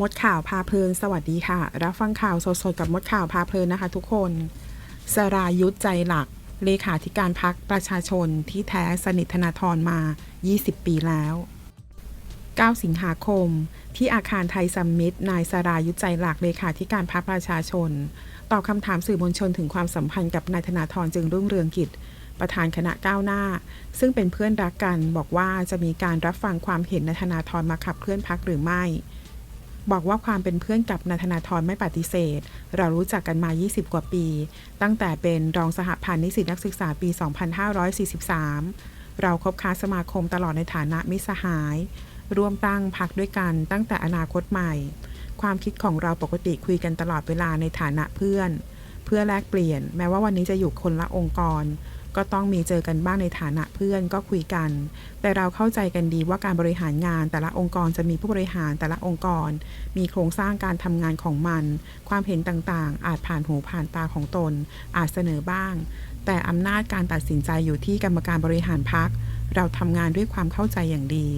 มดข่าวพาเพลิน สวัสดีค่ะ รับฟังข่าวสดๆกับมดข่าวพาเพลินนะคะ ทุกคน สรายุทธใจหลัก เลขาธิการพักประชาชนที่แท้สนิทธนาธรมา 20 ปีแล้ว 9 สิงหาคม ที่อาคารไทยซัมมิตนายสรายุทธใจหลัก เลขาธิการพักประชาชน ตอบคำถามสื่อมวลชนถึงความสัมพันธ์กับนายธนาธรจึงรุ่งเรืองกิจประธานคณะก้าวหน้า ซึ่งเป็นเพื่อนรักกันบอกว่าจะมีการรับฟังความเห็นนายธนาธรมาขับเคลื่อนพักหรือไม่ บอกว่าความเป็นเพื่อนกับนายธนาธรไม่ปฏิเสธ เรารู้จักกันมา 20 กว่าปี ตั้งแต่เป็นรองสหพันธ์นิสิตนักศึกษาปี 2543 เราคบค้าสมาคมตลอดในฐานะมิสหาย ร่วมตั้งพักด้วยกันตั้งแต่อนาคตใหม่ ความคิดของเราปกติคุยกันตลอดเวลาในฐานะเพื่อน เพื่อแลกเปลี่ยน แม้ว่าวันนี้จะอยู่คนละองค์กร ก็ต้องมีเจอกันบ้างในฐานะเพื่อนก็คุยกัน แต่เราเข้าใจกันดีว่าการบริหารงานแต่ละองค์กรจะมีผู้บริหารแต่ละองค์กร มีโครงสร้างการทำงานของมัน ความเห็นต่างๆ อาจผ่านหูผ่านตาของตน อาจเสนอบ้าง แต่อำนาจการตัดสินใจอยู่ที่กรรมการบริหารพัก เราทำงานด้วยความเข้าใจอย่างดี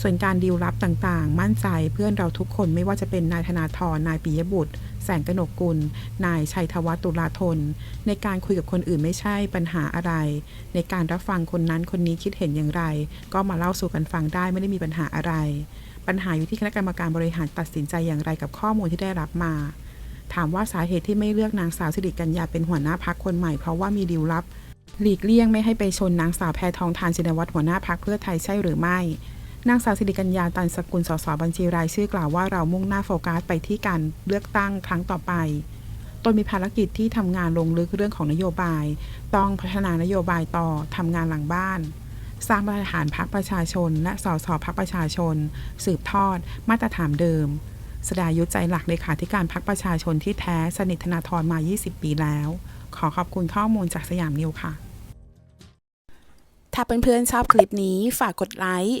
ส่วนการดีลลับต่างๆ มั่นใจเพื่อนเราทุกคนไม่ว่าจะเป็นนายธนาธรนายปิยบุตร แสงกนกกุล นายชัยธวัฒตุลาธน ในการคุยกับคนอื่นไม่ใช่ปัญหาอะไร ในการรับฟังคนนั้นคนนี้คิดเห็นอย่างไร ก็มาเล่าสู่กันฟังได้ไม่ได้มีปัญหาอะไร ปัญหาอยู่ที่คณะกรรมการบริหารตัดสินใจอย่างไรกับข้อมูลที่ได้รับมา ถามว่าสาเหตุที่ไม่เลือกนางสาวสิริกัญญาเป็นหัวหน้าพักคนใหม่เพราะว่ามีดีลลับหลีกเลี่ยงไม่ให้ไปชนนางสาวแพทองทานชินวัตรหัวหน้าพักเพื่อไทยใช่หรือไม่ นางสาวสิริกัญญาตันสกุลสสบัญชีรายชื่อกล่าวว่าเรามุ่งหน้าโฟกัสไปที่การเลือกตั้งครั้งต่อไปตนมีภารกิจที่ทำงานลงลึกเรื่องของนโยบาย ต้องพัฒนานโยบายต่อทำงานหลังบ้าน สร้างมาตรฐานพักประชาชน และสสพักประชาชน สืบทอด มาตรฐานเดิม สดายุทธใจหลักเลขาธิการพักประชาชนที่แท้สนิทธนาธรมา 20 ปีแล้ว ขอขอบคุณข้อมูลจากสยามนิวค่ะ ถ้าเพื่อนๆชอบคลิปนี้ฝากกดไลค์